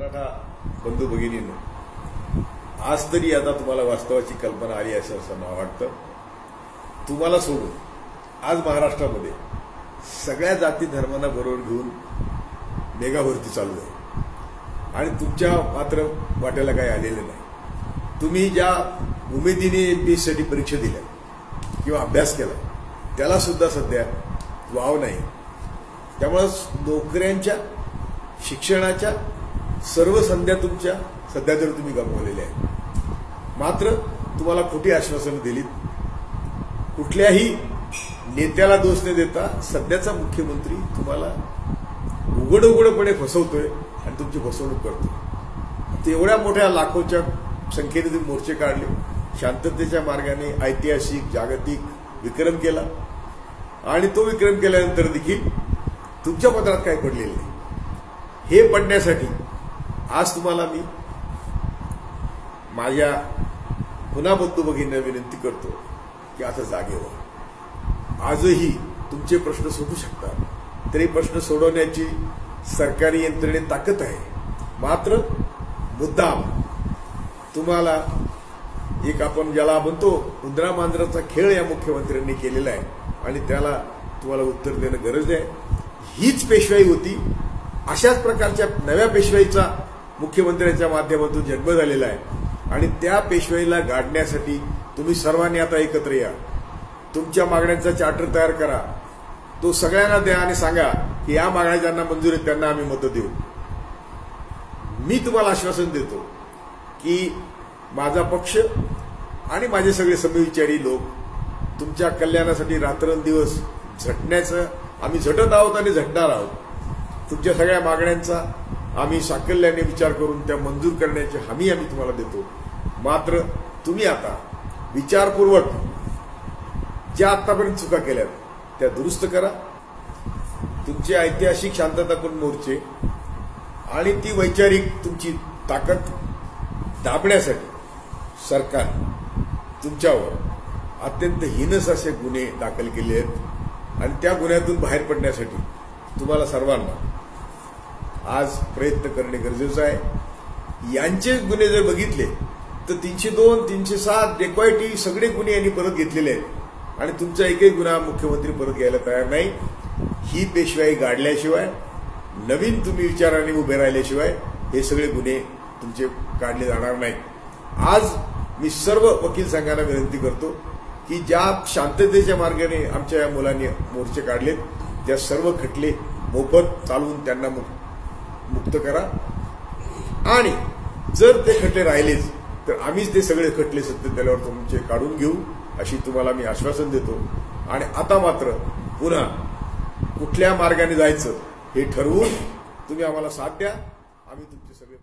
बंधू भगिनींनो आज तरी आता तुम्हाला वास्तवाची कल्पना आली असं असं मला वाटतं. तुम्हाला सोडून आज महाराष्ट्रामध्ये सगळ्या जाती धर्मांना बरोबर घेऊन मेगाभरती चालू आहे. आणि तुमच्या मात्र वाट्याला काही आलेलं नाही. तुम्ही ज्या उमेदीने एन पी एससाठी परीक्षा दिल्या किंवा अभ्यास केला त्याला सुद्धा सध्या वाव नाही. त्यामुळं नोकऱ्यांच्या शिक्षणाच्या सर्व संध्या तुमच्या सध्या तरी तुम्ही गमावलेल्या आहेत. मात्र तुम्हाला खोटी आश्वासनं दिलीत. कुठल्याही नेत्याला दोष न देता सध्याचा मुख्यमंत्री तुम्हाला उघड उघडपणे फसवतोय आणि तुमची फसवणूक करतोय. तेवढ्या मोठ्या लाखोच्या संख्येने तुम्ही मोर्चे काढले. शांततेच्या मार्गाने ऐतिहासिक जागतिक विक्रम केला. आणि तो विक्रम केल्यानंतर देखील तुमच्या पत्रात काय पडलेलं नाही. हे पडण्यासाठी आज तुम्हाला मी माझ्या पुन्हा बंधू भगिनींना विनंती करतो की आता जागे व्हा. आजही तुमचे प्रश्न सोडू शकतात तरी प्रश्न सोडवण्याची सरकारी यंत्रणे ताकद आहे. मात्र मुद्दाम तुम्हाला एक आपण ज्याला म्हणतो उंदरा मांजराचा खेळ या मुख्यमंत्र्यांनी केलेला आहे आणि त्याला तुम्हाला उत्तर देणं गरज आहे. हीच पेशवाई होती. अशाच प्रकारच्या नव्या पेशवाईचा मुख्यमंत्र्यांच्या माध्यमातून जन्म झालेला आहे. आणि त्या पेशवाईला गाडण्यासाठी तुम्ही सर्वांनी आता एकत्र या. तुमच्या मागण्यांचा चार्टर तयार करा. तो सगळ्यांना द्या आणि सांगा की या मागण्या ज्यांना मंजूर आहेत त्यांना आम्ही मतं देऊ. मी तुम्हाला आश्वासन देतो की माझा पक्ष आणि माझे सगळे समविचारी लोक तुमच्या कल्याणासाठी रात्रंदिवस झटण्याचं आम्ही झटत आहोत आणि झटणार आहोत. तुमच्या सगळ्या मागण्यांचा आम्ही साकल्याने विचार करून त्या मंजूर करण्याची हमी आम्ही तुम्हाला देतो. मात्र तुम्ही आता विचारपूर्वक ज्या आतापर्यंत चुका केल्यात त्या दुरुस्त करा. तुमचे ऐतिहासिक शांततापूर्ण मोर्चे आणि ती वैचारिक तुमची ताकद दाबण्यासाठी सरकार तुमच्यावर अत्यंत हिनस असे गुन्हे दाखल केले आहेत आणि त्या गुन्ह्यातून बाहेर पडण्यासाठी तुम्हाला सर्वांना आज प्रयत्न करणे गरजेचं आहे. यांचे गुन्हे जर बघितले तर तीनशे दोन तीनशे सात डेक्वायटी सगळे गुन्हे यांनी परत घेतलेले आहेत. आणि तुमचा एकही गुन्हा मुख्यमंत्री परत घ्यायला तयार नाही. ही पेशवाई गाडल्याशिवाय नवीन तुम्ही विचाराने उभे राहिल्याशिवाय हे सगळे गुन्हे तुमचे काढले जाणार नाहीत. आज मी सर्व वकील संघांना विनंती करतो की ज्या शांततेच्या मार्गाने आमच्या या मुलांनी मोर्चे काढलेत त्या सर्व खटले मोफत चालवून त्यांना मुक्त मुक्त करा. आणि जर ते खटले राहिलेच तर आम्हीच ते सगळे खटले सत्य त्याच्यावर तुमचे काढून घेऊ अशी तुम्हाला मी आश्वासन देतो. आणि आता मात्र पुन्हा कुठल्या मार्गाने जायचं हे ठरवून तुम्ही आम्हाला साथ द्या. आम्ही तुमचे सगळे